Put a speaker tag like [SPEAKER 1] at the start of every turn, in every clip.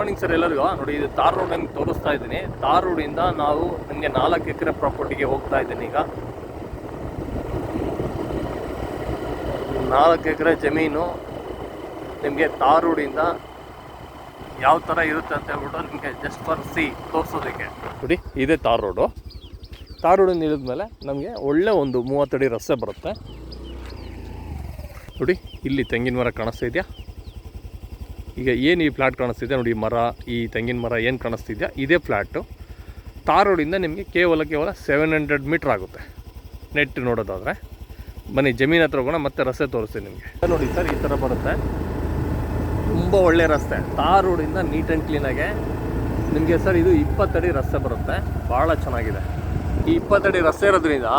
[SPEAKER 1] Morning sir ಎಲ್ಲರಿಗೂ. ನೋಡಿ, ಇದು ತಾರ್ ರೋಡ್ ನಿಮ್ಗೆ ತೋರಿಸ್ತಾ ಇದ್ದೀನಿ. ತಾರ್ ರೋಡಿಂದ ನಾವು ನಿಮಗೆ ನಾಲ್ಕು ಎಕರೆ ಪ್ರಾಪರ್ಟಿಗೆ ಹೋಗ್ತಾ ಇದ್ದೀನಿ ಈಗ. ನಾಲ್ಕು ಎಕರೆ ಜಮೀನು ನಿಮಗೆ ತಾರ್ ರೋಡಿಂದ ಯಾವ ಥರ ಇರುತ್ತೆ ಅಂತ ಹೇಳ್ಬಿಟ್ಟು ನಿಮಗೆ ಜಸ್ಟ್ ಫಾರ್ ಸಿ ತೋರಿಸೋದಕ್ಕೆ. ನೋಡಿ, ಇದೇ ತಾರ್ ರೋಡು ತಾರ್ ರೋಡಿಂದ ಇಳಿದ್ಮೇಲೆ ನಮಗೆ ಒಳ್ಳೆ ಒಂದು ಮೂವತ್ತಡಿ ರಸ್ತೆ ಬರುತ್ತೆ. ನೋಡಿ, ಇಲ್ಲಿ ತೆಂಗಿನ ಮರ ಕಾಣಿಸ್ತಾ ಇದೆಯಾ? ಈಗ ಏನು ಈ ಫ್ಲ್ಯಾಟ್ ಕಾಣಿಸ್ತಿದೆ ನೋಡಿ ಮರ, ಈ ತೆಂಗಿನ ಮರ ಏನು ಕಾಣಿಸ್ತಿದೆಯಾ? ಇದೇ ಫ್ಲ್ಯಾಟು ತಾರ್ ರೋಡಿಂದ ನಿಮಗೆ ಕೇವಲ ಕೇವಲ ಸೆವೆನ್ ಹಂಡ್ರೆಡ್ ಮೀಟ್ರ್ ಆಗುತ್ತೆ. ನೆಟ್ ನೋಡೋದಾದರೆ. ಬನ್ನಿ, ಜಮೀನು ಹತ್ರ ಹೋಗೋಣ, ಮತ್ತೆ ರಸ್ತೆ ತೋರಿಸ್ತೀನಿ ನಿಮಗೆ. ನೋಡಿ ಸರ್, ಈ ಥರ ಬರುತ್ತೆ. ತುಂಬ ಒಳ್ಳೆ ರಸ್ತೆ. ತಾರ್ ರೋಡಿಂದ ನೀಟ್ ಆ್ಯಂಡ್ ಕ್ಲೀನಾಗೆ ನಿಮಗೆ ಸರ್, ಇದು ಇಪ್ಪತ್ತಡಿ ರಸ್ತೆ ಬರುತ್ತೆ. ಭಾಳ ಚೆನ್ನಾಗಿದೆ. ಈ ಇಪ್ಪತ್ತಡಿ ರಸ್ತೆ ಇರೋದ್ರಿಂದ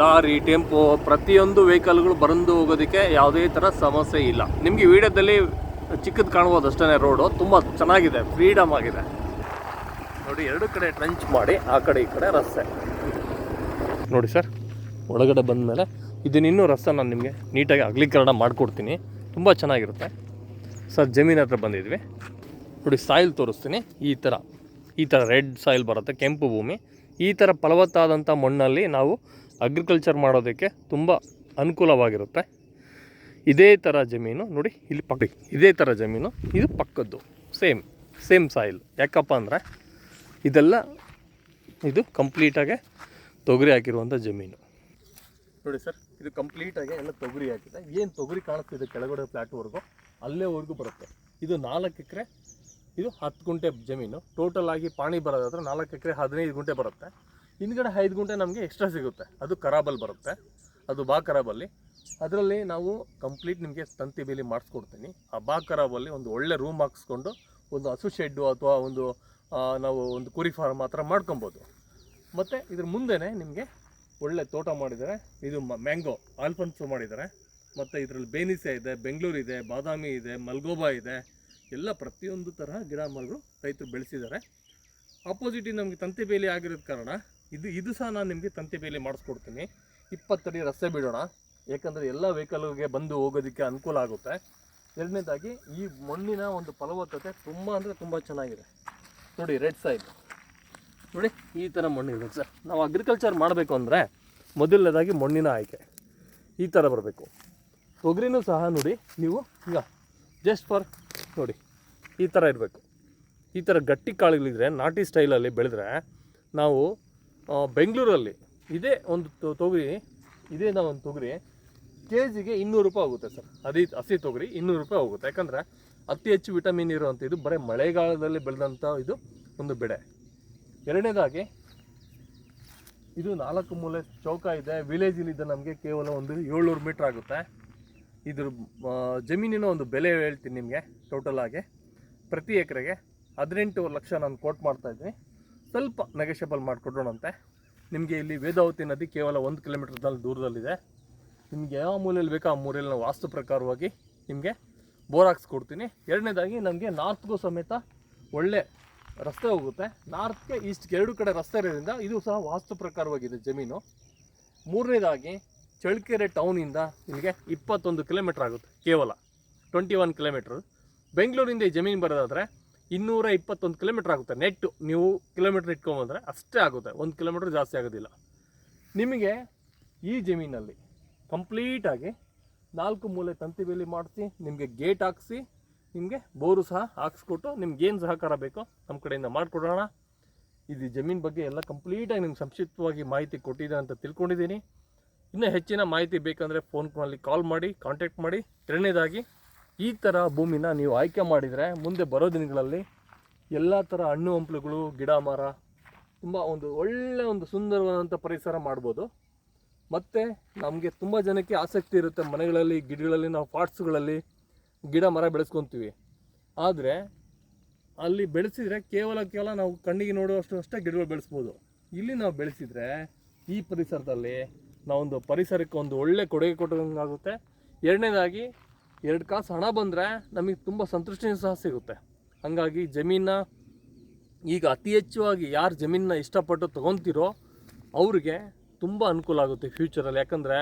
[SPEAKER 1] ಲಾರಿ, ಟೆಂಪೋ, ಪ್ರತಿಯೊಂದು ವೆಹಿಕಲ್ಗಳು ಬರಂದು ಹೋಗೋದಕ್ಕೆ ಯಾವುದೇ ಥರ ಸಮಸ್ಯೆ ಇಲ್ಲ. ನಿಮಗೆ ವಿಡಿಯೋದಲ್ಲಿ ಚಿಕ್ಕದು ಕಾಣ್ಬೋದು ಅಷ್ಟೇ ರೋಡು. ತುಂಬ ಚೆನ್ನಾಗಿದೆ ಫ್ರೀಡಮ್ ಆಗಿದೆ. ನೋಡಿ, ಎರಡು ಕಡೆ ಟ್ರಂಚ್ ಮಾಡಿ, ಆ ಕಡೆ ಈ ಕಡೆ ರಸ್ತೆ. ನೋಡಿ ಸರ್ ಒಳಗಡೆ ಬಂದ ಮೇಲೆ ಇದನ್ನಿನ್ನೂ ರಸ್ತೆ ನಾನು ನಿಮಗೆ ನೀಟಾಗಿ ಅಗಲೀಕರಣ ಮಾಡಿಕೊಡ್ತೀನಿ. ತುಂಬ ಚೆನ್ನಾಗಿರುತ್ತೆ. ಸರ್ ಜಮೀನ್ ಹತ್ರ ಬಂದಿದ್ವಿ. ನೋಡಿ ಸಾಯಿಲ್ ತೋರಿಸ್ತೀನಿ. ಈ ಥರ ಈ ಥರ ರೆಡ್ ಸಾಯಿಲ್ ಬರುತ್ತೆ, ಕೆಂಪು ಭೂಮಿ. ಈ ಥರ ಫಲವತ್ತಾದಂಥ ಮಣ್ಣಲ್ಲಿ ನಾವು ಅಗ್ರಿಕಲ್ಚರ್ ಮಾಡೋದಕ್ಕೆ ತುಂಬ ಅನುಕೂಲವಾಗಿರುತ್ತೆ. ಇದೇ ಥರ ಜಮೀನು ನೋಡಿ, ಇಲ್ಲಿ ಪಕ್ಕ ಇದೇ ಥರ ಜಮೀನು, ಇದು ಪಕ್ಕದ್ದು ಸೇಮ್ ಸೇಮ್ ಸಾಯಿಲ್ ಯಾಕಪ್ಪ ಅಂದರೆ ಇದೆಲ್ಲ ಇದು ಕಂಪ್ಲೀಟಾಗೆ ತೊಗರಿ ಹಾಕಿರುವಂಥ ಜಮೀನು. ನೋಡಿ ಸರ್, ಇದು ಕಂಪ್ಲೀಟಾಗಿ ಎಲ್ಲ ತೊಗರಿ ಹಾಕಿದೆ. ಏನು ತೊಗರಿ ಕಾಣಿಸ್ತಿದೆ ಕೆಳಗಡೆ ಫ್ಲ್ಯಾಟ್ವರೆಗೂ ಅಲ್ಲೇವರೆಗೂ ಬರುತ್ತೆ. ಇದು ನಾಲ್ಕು ಎಕರೆ, ಇದು ಹತ್ತು ಗುಂಟೆ ಜಮೀನು. ಟೋಟಲ್ ಆಗಿ ಪಾಣಿ ಬರೋದಾದ್ರೆ ನಾಲ್ಕು ಎಕರೆ, ಹದಿನೈದು ಗುಂಟೆ ಬರುತ್ತೆ. ಹಿಂದ್ಗಡೆ ಐದು ಗುಂಟೆ ನಮಗೆ ಎಕ್ಸ್ಟ್ರಾ ಸಿಗುತ್ತೆ. ಅದು ಖರಾಬಲ್ಲಿ ಬರುತ್ತೆ. ಅದು ಬಾ ಖರಾಬಲ್ಲಿ ಅದರಲ್ಲಿ ನಾವು ಕಂಪ್ಲೀಟ್ ನಿಮಗೆ ತಂತಿ ಬೇಲಿ ಮಾಡಿಸ್ಕೊಡ್ತೀನಿ. ಆ ಬಾ ಖರಾಬಲ್ಲಿ ಒಂದು ಒಳ್ಳೆ ರೂಮ್ ಹಾಕ್ಸ್ಕೊಂಡು ಒಂದು ಹಸು ಶೆಡ್ಡು ಅಥವಾ ಒಂದು ನಾವು ಒಂದು ಕುರಿ ಫಾರ್ಮ್ ಆ ಥರ ಮಾಡ್ಕೊಬೋದು. ಮತ್ತು ಇದ್ರ ಮುಂದೆನೇ ನಿಮಗೆ ಒಳ್ಳೆ ತೋಟ ಮಾಡಿದ್ದಾರೆ. ಇದು ಮ್ಯಾಂಗೋ ಆಲ್ಫನ್ಸು ಮಾಡಿದ್ದಾರೆ. ಮತ್ತು ಇದರಲ್ಲಿ ಬೇನಿಸೆ ಇದೆ, ಬೆಂಗಳೂರು ಇದೆ, ಬಾದಾಮಿ ಇದೆ, ಮಲ್ಗೋಬಾ ಇದೆ. ಎಲ್ಲ ಪ್ರತಿಯೊಂದು ತರಹ ಗಿಡ ಮರಗಳು ರೈತರು ಬೆಳೆಸಿದ್ದಾರೆ. ಆಪೋಸಿಟ್ ನಮಗೆ ತಂತಿ ಬೇಲಿ ಆಗಿರೋದ ಕಾರಣ ಇದು ಇದು ಸಹ ನಾನು ನಿಮಗೆ ತಂತಿ ಬೇಲಿ ಮಾಡಿಸ್ಕೊಡ್ತೀನಿ. ಇಪ್ಪತ್ತಡಿ ರಸ್ತೆ ಬಿಡೋಣ. ಯಾಕಂದರೆ ಎಲ್ಲ ವೆಹಿಕಲ್ಗೆ ಬಂದು ಹೋಗೋದಕ್ಕೆ ಅನುಕೂಲ ಆಗುತ್ತೆ. ಎರಡನೇದಾಗಿ ಈ ಮಣ್ಣಿನ ಒಂದು ಫಲವತ್ತತೆ ತುಂಬ ಅಂದರೆ ತುಂಬ ಚೆನ್ನಾಗಿದೆ. ನೋಡಿ ರೆಡ್ ಸೈಡ್ ನೋಡಿ, ಈ ಥರ ಮಣ್ಣು ಇದೆ ಸರ್. ನಾವು ಅಗ್ರಿಕಲ್ಚರ್ ಮಾಡಬೇಕು ಅಂದರೆ ಮೊದಲನೇದಾಗಿ ಮಣ್ಣಿನ ಆಯ್ಕೆ. ಈ ಥರ ಬರಬೇಕು. ತೊಗರಿನೂ ಸಹ ನೋಡಿ, ನೀವು ಈಗ ಜಸ್ಟ್ ಫಾರ್ ನೋಡಿ, ಈ ಥರ ಇರಬೇಕು. ಈ ಥರ ಗಟ್ಟಿ ಕಾಳುಗಳಿದ್ರೆ, ನಾಟಿ ಸ್ಟೈಲಲ್ಲಿ ಬೆಳೆದ್ರೆ ನಾವು ಬೆಂಗಳೂರಲ್ಲಿ ಇದೇ ಒಂದು ತೊಗರಿ, ಇದೇ ನಾವು ಒಂದು ತೊಗರಿ ಕೆ ಜಿಗೆ ಇನ್ನೂರು ರೂಪಾಯಿ ಹೋಗುತ್ತೆ ಸರ್. ಅದೇ ಹಸಿ ತೊಗರಿ ಇನ್ನೂರು ರೂಪಾಯಿ ಹೋಗುತ್ತೆ. ಯಾಕಂದರೆ ಅತಿ ಹೆಚ್ಚು ವಿಟಮಿನ್ ಇರುವಂಥ ಇದು ಬರೀ ಮಳೆಗಾಲದಲ್ಲಿ ಬೆಳೆದಂಥ ಇದು ಒಂದು ಬೆಳೆ. ಎರಡನೇದಾಗಿ ಇದು ನಾಲ್ಕು ಮೂಲೆ ಚೌಕ ಇದೆ. ವಿಲೇಜಲ್ಲಿ ಇದೆ ನಮಗೆ ಕೇವಲ ಒಂದು ಏಳ್ನೂರು ಮೀಟ್ರ್ ಆಗುತ್ತೆ. ಇದ್ರ ಜಮೀನಿನ ಒಂದು ಬೆಲೆ ಹೇಳ್ತೀನಿ ನಿಮಗೆ ಟೋಟಲ್ ಆಗಿ. ಪ್ರತಿ ಎಕರೆಗೆ ಹದಿನೆಂಟು ಲಕ್ಷ ನಾನು ಕೋಟ್ ಮಾಡ್ತಾ ಇದ್ದೀನಿ. ಸ್ವಲ್ಪ ನೆಗೆಷಬಲ್ ಮಾಡಿಕೊಡೋಣಂತೆ. ನಿಮಗೆ ಇಲ್ಲಿ ವೇದಾವತಿ ನದಿ ಕೇವಲ ಒಂದು ಕಿಲೋಮೀಟ್ರ್ನಲ್ಲಿ ದೂರದಲ್ಲಿದೆ. ನಿಮಗೆ ಯಾವ ಮೂಲೆಯಲ್ಲಿ ಬೇಕೋ ಆ ಮೂಲೆಯಲ್ಲಿ ನಾವು ವಾಸ್ತು ಪ್ರಕಾರವಾಗಿ ನಿಮಗೆ ಬೋರ್ ಹಾಕ್ಸ್ಕೊಡ್ತೀನಿ. ಎರಡನೇದಾಗಿ ನಮಗೆ ನಾರ್ತ್ಗೂ ಸಮೇತ ಒಳ್ಳೆ ರಸ್ತೆ ಹೋಗುತ್ತೆ. ನಾರ್ತ್ಗೆ ಈಸ್ಟ್ಗೆ ಎರಡು ಕಡೆ ರಸ್ತೆ ಇರೋದ್ರಿಂದ ಇದು ಸಹ ವಾಸ್ತು ಪ್ರಕಾರವಾಗಿದೆ ಜಮೀನು. ಮೂರನೇದಾಗಿ ಚಳ್ಳಕೆರೆ ಟೌನಿಂದ ನಿಮಗೆ ಇಪ್ಪತ್ತೊಂದು ಕಿಲೋಮೀಟ್ರ್ ಆಗುತ್ತೆ ಕೇವಲ. Twenty one kilometre. ಬೆಂಗಳೂರಿಂದ ಈ ಜಮೀನು ಬರೋದಾದರೆ ಇನ್ನೂರ ಇಪ್ಪತ್ತೊಂದು ಕಿಲೋಮೀಟ್ರ್ ಆಗುತ್ತೆ ನೆಟ್ಟು. ನೀವು ಕಿಲೋಮೀಟ್ರ್ ಇಟ್ಕೊಂಬಂದರೆ ಅಷ್ಟೇ ಆಗುತ್ತೆ. ಒಂದು ಕಿಲೋಮೀಟ್ರ್ ಜಾಸ್ತಿ ಆಗೋದಿಲ್ಲ. ನಿಮಗೆ ಈ ಜಮೀನಲ್ಲಿ ಕಂಪ್ಲೀಟಾಗಿ ನಾಲ್ಕು ಮೂಲೆ ತಂತಿ ಬೇಲಿ ಮಾಡಿಸಿ, ನಿಮಗೆ ಗೇಟ್ ಹಾಕಿಸಿ, ನಿಮಗೆ ಬೋರು ಸಹ ಹಾಕ್ಸ್ಕೊಟ್ಟು ನಿಮ್ಗೇನು ಸಹಕಾರ ಬೇಕೋ ನಮ್ಮ ಕಡೆಯಿಂದ ಮಾಡಿಕೊಡೋಣ. ಇದು ಜಮೀನು ಬಗ್ಗೆ ಎಲ್ಲ ಕಂಪ್ಲೀಟಾಗಿ ನಿಮ್ಗೆ ಸಂಕ್ಷಿಪ್ತವಾಗಿ ಮಾಹಿತಿ ಕೊಟ್ಟಿದೆ ಅಂತ ತಿಳ್ಕೊಂಡಿದ್ದೀನಿ. ಇನ್ನೂ ಹೆಚ್ಚಿನ ಮಾಹಿತಿ ಬೇಕಂದರೆ ಫೋನ್ನಲ್ಲಿ ಕಾಲ್ ಮಾಡಿ ಕಾಂಟ್ಯಾಕ್ಟ್ ಮಾಡಿ. ಎರಡನೇದಾಗಿ, ಈ ಥರ ಭೂಮಿನ ನೀವು ಆಯ್ಕೆ ಮಾಡಿದರೆ ಮುಂದೆ ಬರೋ ದಿನಗಳಲ್ಲಿ ಎಲ್ಲ ಥರ ಹಣ್ಣು ಹಂಪಲುಗಳು ಗಿಡ ಮರ ತುಂಬ ಒಂದು ಒಳ್ಳೆಯ ಒಂದು ಸುಂದರವಾದಂಥ ಪರಿಸರ ಮಾಡ್ಬೋದು. ಮತ್ತು ನಮಗೆ ತುಂಬ ಜನಕ್ಕೆ ಆಸಕ್ತಿ ಇರುತ್ತೆ ಮನೆಗಳಲ್ಲಿ, ಗಿಡಗಳಲ್ಲಿ, ನಾವು ಪಾಟ್ಸ್ಗಳಲ್ಲಿ ಗಿಡ ಮರ ಬೆಳೆಸ್ಕೊತೀವಿ. ಆದರೆ ಅಲ್ಲಿ ಬೆಳೆಸಿದರೆ ಕೇವಲ ಕೇವಲ ನಾವು ಕಣ್ಣಿಗೆ ನೋಡುವಷ್ಟು ಅಷ್ಟೇ ಗಿಡಗಳು ಬೆಳೆಸ್ಬೋದು. ಇಲ್ಲಿ ನಾವು ಬೆಳೆಸಿದರೆ ಈ ಪರಿಸರದಲ್ಲಿ ನಾವೊಂದು ಪರಿಸರಕ್ಕೆ ಒಂದು ಒಳ್ಳೆ ಕೊಡುಗೆ ಕೊಟ್ಟಂಗಾಗುತ್ತೆ. ಎರಡನೇದಾಗಿ ಎರಡು ಕಾಸು ಹಣ ಬಂದರೆ ನಮಗೆ ತುಂಬ ಸಂತೃಷ್ಟಿ ಸಹ ಸಿಗುತ್ತೆ. ಹಾಗಾಗಿ ಜಮೀನ ಈಗ ಅತಿ ಹೆಚ್ಚಾಗಿ ಯಾರು ಜಮೀನನ್ನ ಇಷ್ಟಪಟ್ಟು ತೊಗೊತೀರೋ ಅವ್ರಿಗೆ ತುಂಬ ಅನುಕೂಲ ಆಗುತ್ತೆ ಫ್ಯೂಚರಲ್ಲಿ ಯಾಕಂದರೆ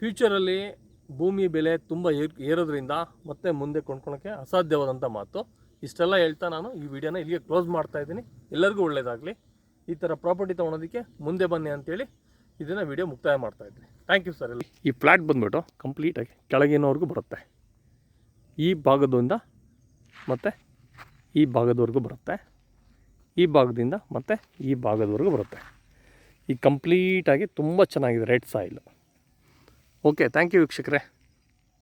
[SPEAKER 1] ಫ್ಯೂಚರಲ್ಲಿ ಭೂಮಿ ಬೆಲೆ ತುಂಬ ಏರ್, ಏರೋದ್ರಿಂದ ಮತ್ತೆ ಮುಂದೆ ಕೊಂಡ್ಕೊಳಕ್ಕೆ ಅಸಾಧ್ಯವಾದಂಥ ಮಾತು. ಇಷ್ಟೆಲ್ಲ ಹೇಳ್ತಾ ನಾನು ಈ ವಿಡಿಯೋನ ಇಲ್ಲಿಗೆ ಕ್ಲೋಸ್ ಮಾಡ್ತಾ ಇದ್ದೀನಿ. ಎಲ್ಲರಿಗೂ ಒಳ್ಳೆಯದಾಗಲಿ ಈ ಥರ ಪ್ರಾಪರ್ಟಿ ತೊಗೊಳೋದಕ್ಕೆ ಮುಂದೆ ಬನ್ನಿ ಅಂತೇಳಿ ಇದನ್ನು ವಿಡಿಯೋ ಮುಕ್ತಾಯ ಮಾಡ್ತಾ ಇದ್ದೀನಿ. ಥ್ಯಾಂಕ್ ಯು ಸರ್ ಎಲ್ಲ ಈ ಫ್ಲ್ಯಾಟ್ ಬಂದುಬಿಟ್ಟು ಕಂಪ್ಲೀಟಾಗಿ ಕೆಳಗಿನವರೆಗೂ ಬರುತ್ತೆ. ಈ ಭಾಗದಿಂದ ಮತ್ತು ಈ ಭಾಗದವರೆಗೂ ಬರುತ್ತೆ. ಈ ಭಾಗದಿಂದ ಮತ್ತು ಈ ಭಾಗದವರೆಗೂ ಬರುತ್ತೆ. ಈ ಕಂಪ್ಲೀಟಾಗಿ ತುಂಬ ಚೆನ್ನಾಗಿದೆ red soil. Okay thank you ವೀಕ್ಷಕರೇ.